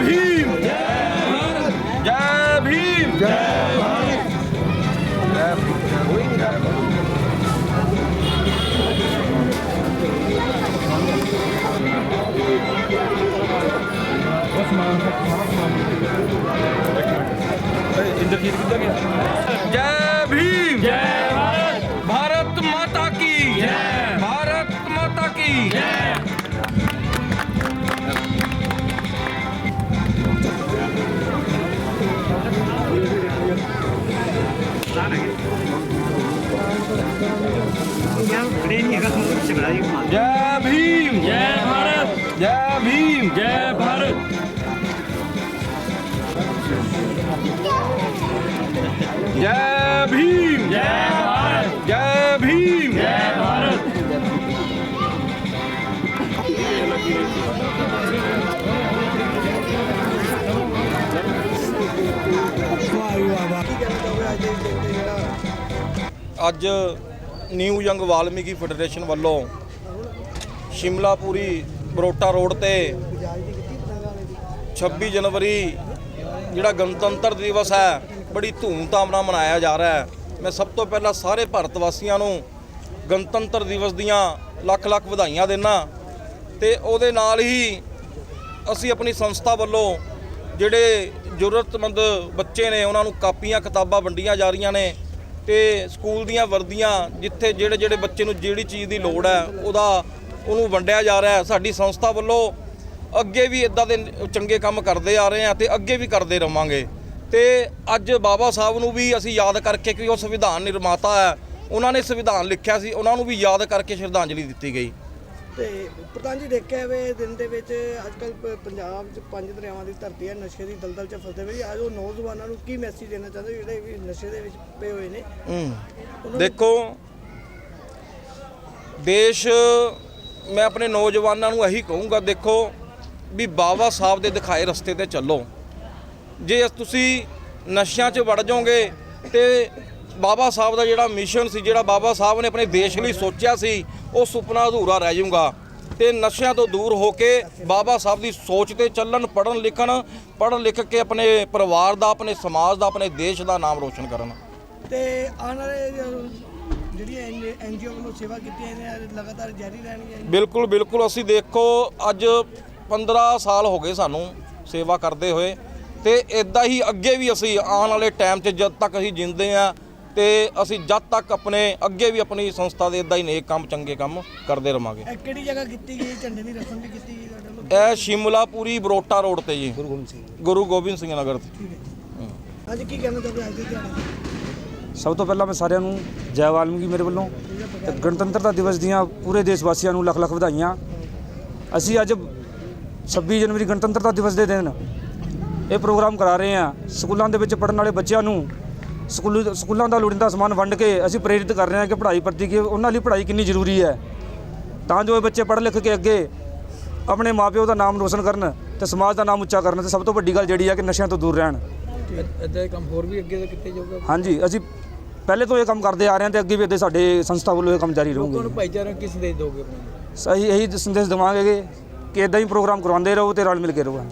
Job هيم job هيم job ਜੈ ਭੀਮ ਜੈ ਭਾਰਤ ਜੈ ਭੀਮ ਜੈ ਭਾਰਤ ਜੈ ਭੀਮ ਜੈ ਭਾਰਤ ਜੈ ਭੀਮ ਅੱਜ ਨਿਊ ਯੰਗ ਵਾਲਮੀਕੀ ਫੈਡਰੇਸ਼ਨ ਵੱਲੋਂ ਸ਼ਿਮਲਾਪੂਰੀ ਬਰੋਟਾ ਰੋਡ ਤੇ 26 ਜਨਵਰੀ, ਜਿਹੜਾ ਗਣਤੰਤਰ ਦਿਵਸ ਹੈ, ਬੜੀ ਧੂਮਧਾਮ ਨਾਲ ਮਨਾਇਆ ਜਾ ਰਿਹਾ ਹੈ। ਮੈਂ ਸਭ ਤੋਂ ਪਹਿਲਾਂ ਸਾਰੇ ਭਾਰਤ ਵਾਸੀਆਂ ਨੂੰ ਗਣਤੰਤਰ ਦਿਵਸ ਦੀਆਂ ਲੱਖ ਲੱਖ ਵਧਾਈਆਂ ਦਿੰਦਾ ਤੇ ਉਹਦੇ ਨਾਲ ਹੀ ਅਸੀਂ ਆਪਣੀ ਸੰਸਥਾ ਵੱਲੋਂ ਜਿਹੜੇ ਜ਼ਰੂਰਤਮੰਦ ਬੱਚੇ ਨੇ, ਉਹਨਾਂ ਨੂੰ ਕਾਪੀਆਂ, ਕਿਤਾਬਾਂ ਵੰਡੀਆਂ ਜਾ ਰਹੀਆਂ ਨੇ। ਤੇ ਸਕੂਲ ਦੀਆਂ ਵਰਦੀਆਂ ਜਿੱਥੇ ਜਿਹੜੇ ਜਿਹੜੇ ਬੱਚੇ ਨੂੰ ਜਿਹੜੀ ਚੀਜ਼ ਦੀ ਲੋੜ ਹੈ, ਉਹਦਾ ਉਹਨੂੰ ਵੰਡਿਆ ਜਾ ਰਿਹਾ ਹੈ। ਸਾਡੀ ਸੰਸਥਾ ਵੱਲੋਂ ਅੱਗੇ ਵੀ ਇਦਾਂ ਦੇ ਚੰਗੇ ਕੰਮ ਕਰਦੇ ਆ ਰਹੇ ਆ ਤੇ ਅੱਗੇ ਵੀ ਕਰਦੇ ਰਵਾਂਗੇ। ਤੇ ਅੱਜ ਬਾਬਾ ਸਾਹਿਬ ਨੂੰ ਵੀ ਅਸੀਂ ਯਾਦ ਕਰਕੇ ਕਿ ਉਹ ਸੰਵਿਧਾਨ ਨਿਰਮਾਤਾ ਹੈ, ਉਹਨਾਂ ਨੇ ਸੰਵਿਧਾਨ ਲਿਖਿਆ ਸੀ, ਉਹਨਾਂ ਨੂੰ ਵੀ ਯਾਦ ਕਰਕੇ ਸ਼ਰਧਾਂਜਲੀ ਦਿੱਤੀ ਗਈ। ਤੇ ਪ੍ਰਧਾਨ ਜੀ ਦੇਖਿਆ ਵੇ ਦਿਨ ਦੇ ਵਿੱਚ ਅੱਜ ਕੱਲ ਪੰਜਾਬ 'ਚ ਪੰਜ ਦਰਿਆਵਾਂ ਦੀ ਧਰਤੀ ਹੈ ਨਸ਼ੇ ਦੀ ਦਲਦਲ 'ਚ ਫਸਦੇ ਹੋਏ ਅੱਜ ਉਹ ਨੌਜਵਾਨਾਂ ਨੂੰ ਕੀ ਮੈਸੇਜ ਦੇਣਾ ਚਾਹੁੰਦੇ ਜਿਹੜੇ ਵੀ ਨਸ਼ੇ ਦੇ ਵਿੱਚ ਪਏ ਹੋਏ ਨੇ। ਦੇਖੋ ਦੇਸ਼ ਮੈਂ ਆਪਣੇ ਨੌਜਵਾਨਾਂ ਨੂੰ ਇਹੀ ਕਹੂੰਗਾ ਦੇਖੋ ਵੀ ਬਾਬਾ ਸਾਹਿਬ ਦੇ ਦਿਖਾਏ ਰਸਤੇ ਤੇ ਚੱਲੋ। ਜੇ ਤੁਸੀਂ ਨਸ਼ਿਆਂ 'ਚ ਵੜ ਜਾਓਗੇ ਤੇ ਬਾਬਾ ਸਾਹਿਬ ਦਾ ਜਿਹੜਾ ਮਿਸ਼ਨ ਸੀ ਜਿਹੜਾ ਬਾਬਾ ਸਾਹਿਬ ਨੇ ਆਪਣੇ ਦੇਸ਼ ਲਈ ਸੋਚਿਆ ਸੀ ਉਹ ਸੁਪਨਾ ਅਧੂਰਾ ਰਹਿ ਜਾਊਗਾ। ਤੇ ਨਸ਼ਿਆਂ ਤੋਂ ਦੂਰ ਹੋ ਕੇ ਬਾਬਾ ਸਾਹਿਬ ਦੀ ਸੋਚ ਤੇ ਚੱਲਣ ਪੜਨ ਲਿਖਣ ਪੜ੍ਹ ਲਿਖ ਕੇ ਆਪਣੇ ਪਰਿਵਾਰ ਦਾ ਆਪਣੇ ਸਮਾਜ ਦਾ ਆਪਣੇ ਦੇਸ਼ ਦਾ ਨਾਮ ਰੋਸ਼ਨ ਕਰਨ। ਤੇ ਆਉਣ ਵਾਲੇ ਜਿਹੜੀਆਂ ਐਨਜੀਓ ਵੱਲੋਂ ਸੇਵਾ ਕੀਤੀਆਂ ਨੇ ਲਗਾਤਾਰ ਜਾਰੀ ਰਹਿਣਗੀਆਂ ਬਿਲਕੁਲ ਬਿਲਕੁਲ। ਅਸੀਂ ਦੇਖੋ ਅੱਜ 15 ਸਾਲ ਹੋ ਗਏ ਸਾਨੂੰ ਸੇਵਾ ਕਰਦੇ ਹੋਏ। ਤੇ ਇਦਾਂ ਹੀ ਅੱਗੇ ਵੀ ਅਸੀਂ ਆਉਣ ਵਾਲੇ ਟਾਈਮ 'ਚ ਜਦ ਤੱਕ ਅਸੀਂ ਜਿੰਦੇ ਆ ਤੇ ਅਸੀਂ ਜਦ ਤੱਕ ਆਪਣੇ ਅੱਗੇ ਵੀ ਆਪਣੀ ਸੰਸਥਾ ਦੇ ਇਦਾਂ ਹੀ ਨੇਕ ਕੰਮ ਚੰਗੇ ਕੰਮ ਕਰਦੇ ਰਵਾਂਗੇ। ਇਹ ਕਿਹੜੀ ਜਗ੍ਹਾ ਕੀਤੀ ਗਈ? ਝੰਡੇ ਦੀ ਰਸਮ ਵੀ ਕੀਤੀ ਗਈ ਤੁਹਾਡੇ ਵੱਲੋਂ? ਇਹ ਸ਼ਿਮਲਾਪੂਰੀ ਬਰੋਟਾ ਰੋਡ ਤੇ ਜੀ। ਗੁਰੂ ਗੋਬਿੰਦ ਸਿੰਘ ਗੁਰੂ ਗੋਬਿੰਦ ਸਿੰਘ ਨਗਰ ਤੇ। ਅੱਜ ਕੀ ਕਹਿਣਾ ਚਾਹੁੰਦੇ ਅੱਜ ਦੇ ਦਿਹਾੜੇ ਸਭ ਤੋਂ ਪਹਿਲਾਂ ਮੈਂ ਸਾਰਿਆਂ ਨੂੰ ਜੈ ਵਾਲਮੀਕੀ ਮੇਰੇ ਵੱਲੋਂ ਤੇ ਗਣਤੰਤਰਤਾ ਦਿਵਸ ਦੀਆਂ ਪੂਰੇ ਦੇਸ਼ ਵਾਸੀਆਂ ਨੂੰ ਲੱਖ ਲੱਖ ਵਧਾਈਆਂ। ਅਸੀਂ ਅੱਜ 26 ਜਨਵਰੀ ਗਣਤੰਤਰਤਾ ਦਿਵਸ ਦੇ ਦਿਨ ਇਹ ਪ੍ਰੋਗਰਾਮ ਕਰਾ ਰਹੇ ਹਾਂ। ਸਕੂਲਾਂ ਦੇ ਵਿੱਚ ਪੜ੍ਹਨ ਵਾਲੇ ਬੱਚਿਆਂ ਨੂੰ ਸਕੂਲ ਸਕੂਲਾਂ ਦਾ ਲੋੜੀਂਦਾ ਸਮਾਨ ਵੰਡ ਕੇ ਅਸੀਂ ਪ੍ਰੇਰਿਤ ਕਰ ਰਹੇ ਹਾਂ ਕਿ ਪੜ੍ਹਾਈ ਪ੍ਰਤੀ ਕਿ ਉਹਨਾਂ ਲਈ ਪੜ੍ਹਾਈ ਕਿੰਨੀ ਜ਼ਰੂਰੀ ਹੈ। ਤਾਂ ਜੋ ਇਹ ਬੱਚੇ ਪੜ੍ਹ ਲਿਖ ਕੇ ਅੱਗੇ ਆਪਣੇ ਮਾਪਿਓ ਦਾ ਨਾਮ ਰੋਸ਼ਨ ਕਰਨ ਤੇ ਸਮਾਜ ਦਾ ਨਾਮ ਉੱਚਾ ਕਰਨ ਤੇ ਸਭ ਤੋਂ ਵੱਡੀ ਗੱਲ ਜਿਹੜੀ ਹੈ ਕਿ ਨਸ਼ਿਆਂ ਤੋਂ ਦੂਰ ਰਹਿਣ। ਇਦਾਂ ਕੰਮ ਹੋਰ ਵੀ ਅੱਗੇ ਕਿਤੇ ਜਾਊਗਾ? ਹਾਂਜੀ ਅਸੀਂ ਪਹਿਲੇ ਤੋਂ ਇਹ ਕੰਮ ਕਰਦੇ ਆ ਰਹੇ ਹਾਂ ਤੇ ਅੱਗੇ ਵੀ ਇੱਦਾਂ ਸਾਡੇ ਸੰਸਥਾ ਵੱਲੋਂ ਇਹ ਕੰਮ ਜਾਰੀ ਰਹੂਗਾ। ਭਾਈਚਾਰਾ ਕਿਸ ਦੇ ਦੋਗੇ ਸਹੀ ਇਹੀ ਸੰਦੇਸ਼ ਦੇਵਾਂਗੇ ਕਿ ਇਦਾਂ ਹੀ ਪ੍ਰੋਗਰਾਮ ਕਰਵਾਉਂਦੇ ਰਹੋ ਤੇ ਰਲ ਮਿਲ ਕੇ ਰਹੋ।